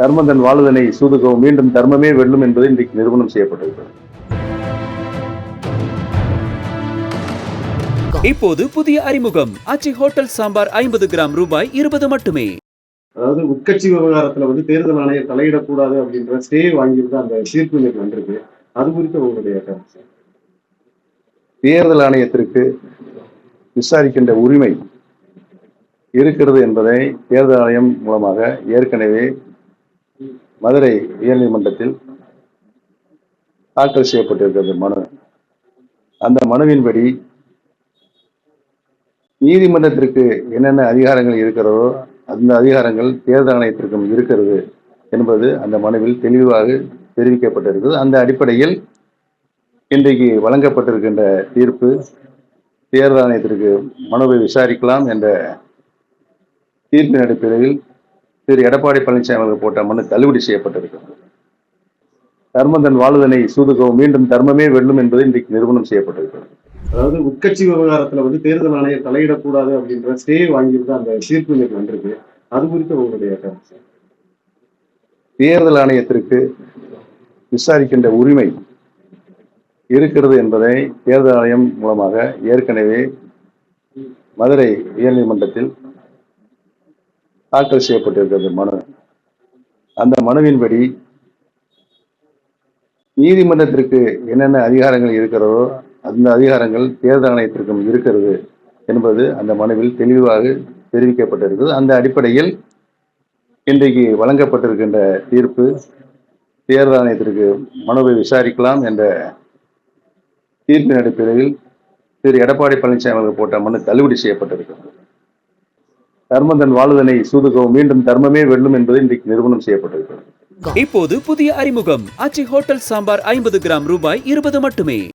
தர்மந்தன் வாழுதனை சூதுகவும் மீண்டும் தர்மமே வெல்லும் என்பது இன்றைக்கு நிரூபணம் செய்யப்பட்டிருக்கிறது. இப்போது புதிய அறிமுகம். ஆச்சி ஹோட்டல் சாம்பார் ஐம்பது கிராம் ரூபாய் இருபது மட்டுமே. அதாவது உட்கட்சி விவகாரத்துல வந்து தேர்தல் ஆணையம் தலையிடக்கூடாது அப்படின்ற ஸ்டே வாங்கியிருந்த அந்த தீர்ப்பு இன்னைக்கு வந்திருக்கு. அது குறித்து உங்களுடைய கருத்து. தேர்தல் ஆணையத்திற்கு விசாரிக்கின்ற உரிமை இருக்கிறது என்பதை தேர்தல் ஆணையம் மூலமாக ஏற்கனவே மதுரை உயர்நீதிமன்றத்தில் தாக்கல் செய்யப்பட்டிருக்கிறது மனு. அந்த மனுவின்படி நீதிமன்றத்திற்கு என்னென்ன அதிகாரங்கள் இருக்கிறதோ அந்த அதிகாரங்கள் தேர்தல் ஆணையத்திற்கும் இருக்கிறது என்பது அந்த மனுவில் தெளிவாக தெரிவிக்கப்பட்டிருக்கிறது. அந்த அடிப்படையில் இன்றைக்கு வழங்கப்பட்டிருக்கின்ற தீர்ப்பு தேர்தல் ஆணையத்திற்கு மனுவை விசாரிக்கலாம் என்ற தீர்ப்பின் அடிப்படையில் திரு எடப்பாடி பழனிசாமி அவர்கள் போட்ட மனு தள்ளுபடி செய்யப்பட்டிருக்கிறது தர்மந்தன் வாழுதனை சூதுகவும் மீண்டும் தர்மமே வெல்லும் என்பது இன்றைக்கு நிரூபணம் செய்யப்பட்டிருக்கிறது அதாவது உட்கட்சி விவகாரத்துல வந்து தேர்தல் ஆணையம் தலையிடக்கூடாது அப்படின்ற ஸ்டே வாங்கியிருந்த அந்த தீர்ப்பு இன்னைக்கு வந்திருக்கு. அது குறித்து உங்களுடைய கருத்து தேர்தல் ஆணையத்திற்கு விசாரிக்கின்ற உரிமை இருக்கிறது என்பதை தேர்தல் ஆணையம் மூலமாக ஏற்கனவே மதுரை உயர்நீதிமன்றத்தில் தாக்கல் செய்யப்பட்டிருக்கிறது மனு. அந்த மனுவின்படி நீதிமன்றத்திற்கு என்னென்ன அதிகாரங்கள் இருக்கிறதோ அந்த அதிகாரங்கள் தேர்தல் ஆணையத்திற்கும் இருக்கிறது என்பது அந்த மனுவில் தெளிவாக தெரிவிக்கப்பட்டிருக்கிறது. அந்த அடிப்படையில் இன்றைக்கு வழங்கப்பட்டிருக்கின்ற தீர்ப்பு தேர்தல் ஆணையத்திற்கு மனுவை விசாரிக்கலாம் என்ற தீர்ப்பின் அடிப்படையில் திரு. எடப்பாடி பழனிசாமி அவர்கள் போட்ட மனு தள்ளுபடி செய்யப்பட்டிருக்கிறது. தர்மந்தன் வாழுதனை சூதுகவும் மீண்டும் தர்மமே வெல்லும் என்பது இன்றைக்கு நிறுவனம் செய்யப்பட்டிருக்கிறது. இப்போது புதிய அறிமுகம். அச்சி ஹோட்டல் சாம்பார் ஐம்பது கிராம் ரூபாய் இருபது மட்டுமே.